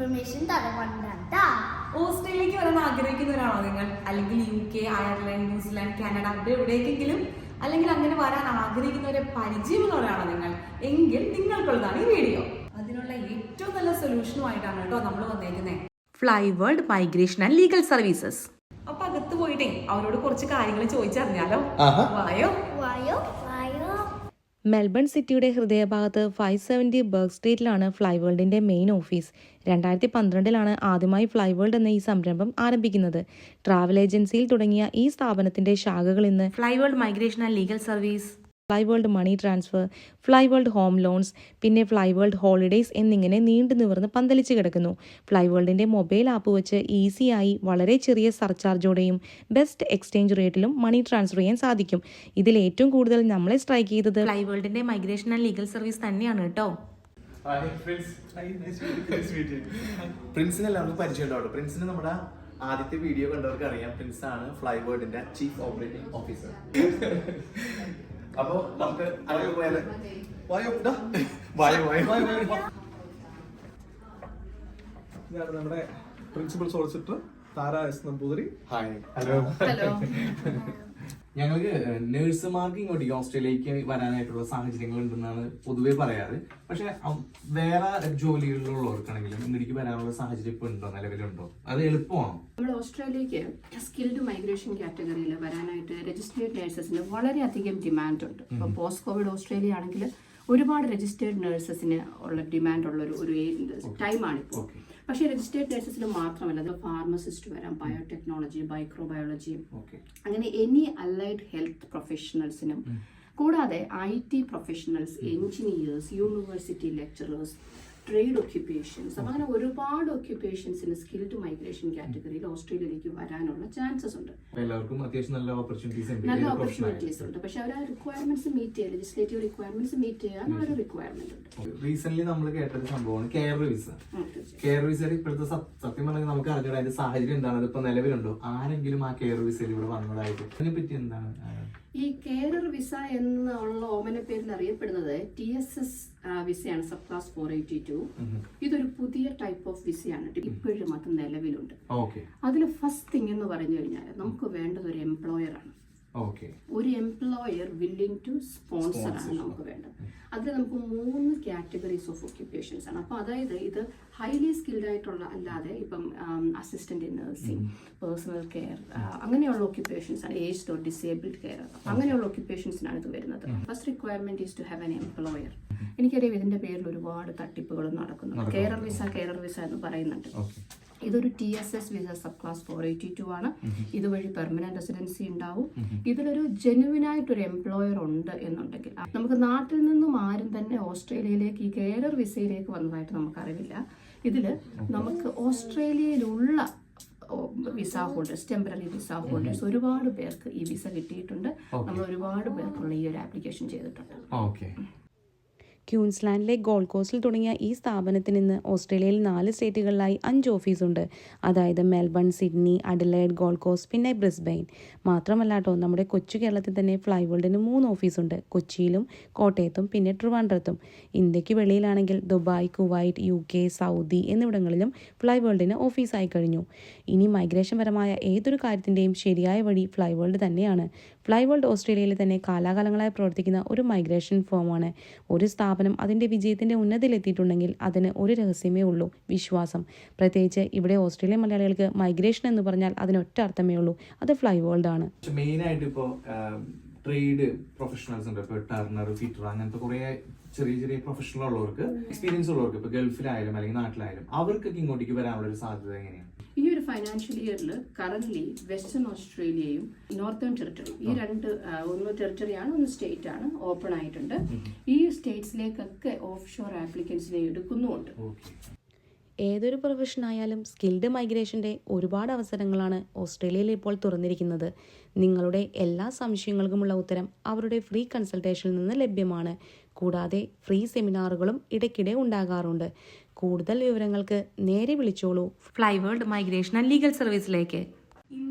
Information ഓസ്ട്രേലിയക്ക് വരാൻ ആഗ്രഹിക്കുന്ന ആഗ്രഹിക്കുന്നവരാണോ നിങ്ങൾ? അല്ലെങ്കിൽ U K Ireland New Zealand Canada അവിടെ എവിടേക്കെങ്കിലും അല്ലെങ്കിൽ അങ്ങനെ വരാൻ ആഗ്രഹിക്കുന്നവരെ പരിചയമുള്ളവരാണോ നിങ്ങൾ? എങ്കിൽ നിങ്ങൾക്കുള്ളതാണ് ഈ വീഡിയോ. അതിനുള്ള ഏറ്റവും നല്ല സൊല്യൂഷനുമായിട്ടാണ് കേട്ടോ നമ്മൾ വന്നേക്കുന്നത് fly world migration and legal services അപ്പൊ അകത്ത് പോയിട്ടേ അവരോട് കുറച്ച് കാര്യങ്ങൾ ചോദിച്ചറിഞ്ഞാലോ? വായോ? വായോ? മെൽബൺ സിറ്റിയുടെ ഹൃദയഭാഗത്ത് ഫൈവ് സെവന്റി ബർഗ് സ്ട്രീറ്റിലാണ് ഫ്ലൈ വേൾഡിന്റെ മെയിൻ ഓഫീസ്. രണ്ടായിരത്തി പന്ത്രണ്ടിലാണ് ആദ്യമായി ഫ്ലൈ വേൾഡ് എന്ന ഈ സംരംഭം ആരംഭിക്കുന്നത്. ട്രാവൽ ഏജൻസിയിൽ തുടങ്ങിയ ഈ സ്ഥാപനത്തിന്റെ ശാഖകൾ ഇന്ന് fly world migration and legal service. Fly world money transfer fly world home loans പിന്നെ ഫ്ലൈ വേൾഡ് ഹോളിഡേയ്സ് എന്നിങ്ങനെ നീണ്ടു നിവർന്ന് പന്തലിച്ച് കിടക്കുന്നു. ഫ്ലൈ വേൾഡിന്റെ മൊബൈൽ ആപ്പ് വെച്ച് ഈസിയായി വളരെ ചെറിയ സർചാർജോടെയും ബെസ്റ്റ് എക്സ്ചേഞ്ച് റേറ്റിലും മണി ട്രാൻസ്ഫർ ചെയ്യാൻ സാധിക്കും. ഇതിൽ ഏറ്റവും കൂടുതൽ നമ്മളെ സ്ട്രൈക്ക് ചെയ്തത് ഫ്ലൈ വേൾഡിന്റെ മൈഗ്രേഷൻ ആൻഡ് ലീഗൽ സർവീസ് തന്നെയാണ് കേട്ടോ. പ്രിൻസിനെ എല്ലാവർക്കും പരിചയം ഉണ്ടാവും പ്രിൻസിന് നമ്മുടെ ആദ്യത്തെ വീഡിയോ കണ്ടവർക്ക് അറിയാം പ്രിൻസ് ആണ് ഫ്ലൈബേർഡിന്റെ ചീഫ് ഓപ്പറേറ്റിംഗ് ഓഫീസർ അപ്പോ നമുക്ക് അങ്ങോട്ട് പോയാലോ? വായു ഇതാ. വായു വായു. ഇതാണ് നമ്മുടെ principal solicitor Tara S Namboothiri. Hi hello hello ഞങ്ങൾക്ക് നേഴ്സുമാർക്ക് ഇങ്ങോട്ട് ഓസ്ട്രേലിയക്ക് വരാനായിട്ടുള്ള സാഹചര്യങ്ങൾ ഉണ്ടെന്നാണ് പൊതുവേ പറയാറ്. പക്ഷെ വേറെ ജോലികളിലുള്ളവർക്കാണെങ്കിലും ഇങ്ങോട്ടേക്ക് വരാനുള്ള സാഹചര്യം ഇപ്പൊ ഉണ്ടോ നിലവിലുണ്ടോ? അത് എളുപ്പമാണോ? നമ്മൾ ഓസ്ട്രേലിയക്ക് സ്കിൽഡ് മൈഗ്രേഷൻ കാറ്റഗറിയിൽ വരാനായിട്ട് രജിസ്റ്റേർഡ് നേഴ്സസിന് വളരെയധികം ഡിമാൻഡ് ഉണ്ട്. ഇപ്പോൾ പോസ്റ്റ് കോവിഡ് ഓസ്ട്രേലിയ ആണെങ്കിൽ ഒരുപാട് രജിസ്റ്റേർഡ് നേഴ്സസിന് ഉള്ള ഡിമാൻഡ് ഉള്ള ഒരു ഒരു ടൈമാണ് ഇപ്പോൾ Okay. പക്ഷേ രജിസ്റ്റേർഡ് നേഴ്സസിന് മാത്രമല്ല അത് ഫാർമസിസ്റ്റ് വരാം ബയോടെക്നോളജി മൈക്രോബയോളജി അങ്ങനെ എനി അലൈഡ് ഹെൽത്ത് പ്രൊഫഷണൽസിനും കൂടാതെ I T professionals engineers university lecturers trade occupations അങ്ങനെ ഒരുപാട് ഒക്യുപ്പേഷൻസിന് സ്കിൽഡ് മൈഗ്രേഷൻ കാറ്റഗറിയിൽ ഓസ്ട്രേലിയയിലേക്ക് വരാനുള്ള ചാൻസസ് ഉണ്ട്. എല്ലാവർക്കും അത്യാവശ്യം നല്ല ഓപ്പർച്യൂണിറ്റീസ് ഉണ്ട്. നല്ല ഓപ്പർച്യൂണിറ്റീസ് ഉണ്ട്. പക്ഷെ അവർ ആ റിക്വയർമെന്റ്സ് മീറ്റ് ചെയ്യുക ലെജിസ്ലേറ്റീവ് റിക്വയർമെന്റ്സ് മീറ്റ് ചെയ്യാൻ ഒരു റിക്വയർമെന്റ് ഉണ്ട്. റീസെന്റ് നമ്മൾ കേട്ടൊരു സംഭവമാണ് കെയർ വിസ കെയർ വിസയിൽ ഇപ്പോഴത്തെ സത്യം പറഞ്ഞാൽ നമുക്ക് അറിഞ്ഞൂടാ അതിന്റെ സാഹചര്യം എന്താണ്. അതിപ്പോ നിലവിലുണ്ടോ? ആരെങ്കിലും ആ കെയർ വിസയിൽ ഇവിടെ വന്നതായിട്ട്. അതിനെ പറ്റി എന്താണ് ഈ കേരർ വിസ എന്നുള്ള ഓമന പേരിൽ അറിയപ്പെടുന്നത് T S S വിസയാണ് sub class four eighty two ഇതൊരു പുതിയ ടൈപ്പ് ഓഫ് വിസയാണ്. ഇപ്പോഴും അത് നിലവിലുണ്ട്. അതിൽ ഫസ്റ്റ് തിങ് എന്ന് പറഞ്ഞു കഴിഞ്ഞാൽ നമുക്ക് വേണ്ടത് ഒരു എംപ്ലോയർ ആണ്. ഒരു എംപ്ലോയർ വില്ലിംഗ് ടു സ്പോൺസർ ആണ് നമുക്ക് വേണ്ടത്. അതിൽ നമുക്ക് മൂന്ന് കാറ്റഗറീസ് ഓഫ് ഒക്യുപ്പേഷൻസ് ആണ്. അപ്പോൾ അതായത് ഇത് ഹൈലി സ്കിൽഡ് ആയിട്ടുള്ള അല്ലാതെ ഇപ്പം assistant in nursing personal care അങ്ങനെയുള്ള ഒക്യുപ്പേഷൻസ് ആണ്. ഏജ്ഡ് ഓർ ഡിസേബിൾഡ് കെയർ അങ്ങനെയുള്ള ഒക്യുപ്പേഷൻസിനാണ് ഇത് വരുന്നത്. First requirement is to have an employer എനിക്കറിയാം ഇതിന്റെ പേരിൽ ഒരുപാട് തട്ടിപ്പുകൾ നടക്കുന്നുണ്ട്. കെയർ വിസ കെയർ വിസ എന്ന് പറയുന്നുണ്ട്. ഇതൊരു T S S visa sub class four eighty two ആണ് ഇതുവഴി പെർമനന്റ് റെസിഡൻസി ഉണ്ടാവും. ഇതിലൊരു ജെന്യുവിൻ ആയിട്ടൊരു എംപ്ലോയർ ഉണ്ട് എന്നുണ്ടെങ്കിൽ നമുക്ക് നാട്ടിൽ നിന്നും ആരും തന്നെ ഓസ്ട്രേലിയയിലേക്ക് ഈ കെയറർ വിസയിലേക്ക് വന്നതായിട്ട് നമുക്കറിവില്ല. ഇതിൽ ഇതിൽ നമുക്ക് ഓസ്ട്രേലിയയിലുള്ള visa holders temporary visa holders ഒരുപാട് പേർക്ക് ഈ വിസ കിട്ടിയിട്ടുണ്ട്. നമ്മൾ ഒരുപാട് പേർക്കുള്ള ഈ ഒരു ആപ്ലിക്കേഷൻ ചെയ്തിട്ടുണ്ട്. ഓക്കെ ക്യൂൻസ്ലാൻഡിലെ ഗോൾഡ് കോസ്റ്റിൽ തുടങ്ങിയ ഈ സ്ഥാപനത്തിന് ഇന്ന് ഓസ്ട്രേലിയയിൽ നാല് സ്റ്റേറ്റുകളിലായി അഞ്ച് ഓഫീസുണ്ട്. അതായത് Melbourne Sydney Adelaide Gold Coast പിന്നെ ബ്രിസ്ബെയിൻ. മാത്രമല്ല കേട്ടോ നമ്മുടെ കൊച്ചു കേരളത്തിൽ തന്നെ ഫ്ലൈവേൾഡിന് മൂന്ന് ഓഫീസുണ്ട്. കൊച്ചിയിലും കോട്ടയത്തും പിന്നെ ട്രിവാൻഡ്രത്തും. ഇന്ത്യയ്ക്ക് വെളിയിലാണെങ്കിൽ Dubai Kuwait U K Saudi എന്നിവിടങ്ങളിലും ഫ്ലൈവേൾഡിന് ഓഫീസായി കഴിഞ്ഞു. ഇനി മൈഗ്രേഷൻ പരമായ ഏതൊരു കാര്യത്തിന്റെയും ശരിയായ വഴി ഫ്ലൈവേൾഡ് തന്നെയാണ്. ഫ്ലൈവേൾഡ് ഓസ്ട്രേലിയയിൽ തന്നെ കാലാകാലങ്ങളായി പ്രവർത്തിക്കുന്ന ഒരു മൈഗ്രേഷൻ ഫോമാണ്. ഒരു സ്ഥാപനം അതിന്റെ വിജയത്തിന്റെ ഉന്നതിയിലെത്തിയിട്ടുണ്ടെങ്കിൽ അതിന് ഒരു രഹസ്യമേ ഉള്ളൂ വിശ്വാസം. പ്രത്യേകിച്ച് ഇവിടെ ഓസ്ട്രേലിയൻ മലയാളികൾക്ക് മൈഗ്രേഷൻ എന്ന് പറഞ്ഞാൽ അതിനൊറ്റ അർത്ഥമേ ഉള്ളൂ അത് ഫ്ലൈവേൾഡ് ആണ് ട്രേഡ് പ്രൊഫഷണൽസ് ഉണ്ട്. ഇപ്പോൾ ടർണർ ഫിറ്റർ അങ്ങനത്തെ കുറേ ചെറിയ ചെറിയ പ്രൊഫഷണൽ ഉള്ളവർക്ക് എക്സ്പീരിയൻസ് ഉള്ളവർക്ക് ഇപ്പോൾ ഗൾഫിലായാലും അല്ലെങ്കിൽ നാട്ടിലായാലും അവർക്കൊക്കെ ഇങ്ങോട്ടേക്ക് വരാനുള്ള ഒരു സാധ്യത എങ്ങനെയാണ്? ഈ ഫൈനാൻഷ്യൽ ഇയറിൽ കറന്റ് വെസ്റ്റേൺ ഓസ്ട്രേലിയയും നോർത്തേൺ ടെറിട്ടറി ഈ രണ്ട് ഒന്ന് ടെറിട്ടറിയാണ് ഒന്ന് സ്റ്റേറ്റ് ആണ് ഓപ്പൺ ആയിട്ടുണ്ട്. ഈ സ്റ്റേറ്റ്സിലേക്കൊക്കെ ഓഫ് ഷോർ ആപ്ലിക്കൻസിനെ എടുക്കുന്നുമുണ്ട്. ഏതൊരു പ്രൊഫഷനായാലും സ്കിൽഡ് മൈഗ്രേഷന്റെ ഒരുപാട് അവസരങ്ങളാണ് ഓസ്ട്രേലിയയിൽ ഇപ്പോൾ തുറന്നിരിക്കുന്നത്. നിങ്ങളുടെ എല്ലാ സംശയങ്ങൾക്കുമുള്ള ഉത്തരം അവരുടെ ഫ്രീ കൺസൾട്ടേഷനിൽ നിന്ന് ലഭ്യമാണ്. കൂടാതെ ഫ്രീ സെമിനാറുകളും ഇടയ്ക്കിടെ ഉണ്ടാകാറുണ്ട്. കൂടുതൽ വിവരങ്ങൾക്ക് നേരെ വിളിച്ചോളൂ. Fly world migration and legal സർവീസിലേക്ക്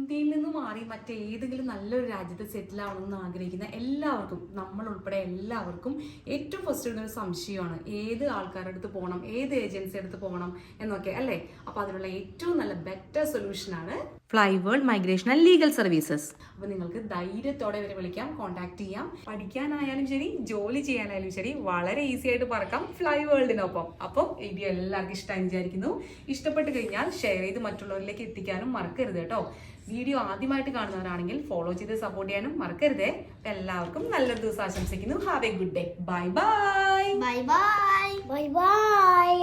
ഇന്ത്യയിൽ നിന്ന് മാറി മറ്റേതെങ്കിലും നല്ലൊരു രാജ്യത്ത് സെറ്റിൽ ആവണമെന്ന് ആഗ്രഹിക്കുന്ന എല്ലാവർക്കും നമ്മൾ ഉൾപ്പെടെ എല്ലാവർക്കും ഏറ്റവും ഫസ്റ്റ് ഒരു സംശയമാണ് ഏത് ആൾക്കാരുടെ അടുത്ത് പോകണം ഏത് ഏജൻസി അടുത്ത് പോകണം എന്നൊക്കെ അല്ലേ? അപ്പൊ അതിനുള്ള ഏറ്റവും നല്ല ബെറ്റർ സൊല്യൂഷൻ ആണ് fly world migration and legal services അപ്പൊ നിങ്ങൾക്ക് ധൈര്യത്തോടെ ഇവരെ വിളിക്കാം കോൺടാക്ട് ചെയ്യാം. പഠിക്കാനായാലും ശരി ജോലി ചെയ്യാനായാലും ശരി വളരെ ഈസി ആയിട്ട് പറക്കാം ഫ്ലൈ വേൾഡിനൊപ്പം അപ്പം വീഡിയോ എല്ലാവർക്കും ഇഷ്ടമായി വിചാരിക്കുന്നു. ഇഷ്ടപ്പെട്ട് കഴിഞ്ഞാൽ ഷെയർ ചെയ്ത് മറ്റുള്ളവരിലേക്ക് എത്തിക്കാനും മറക്കരുത് കേട്ടോ. വീഡിയോ ആദ്യമായിട്ട് കാണുന്നവരാണെങ്കിൽ ഫോളോ ചെയ്ത് സപ്പോർട്ട് ചെയ്യാനും മറക്കരുതേ. എല്ലാവർക്കും നല്ല ദിവസം ആശംസിക്കുന്നു. Have a good day bye bye bye bye bye bye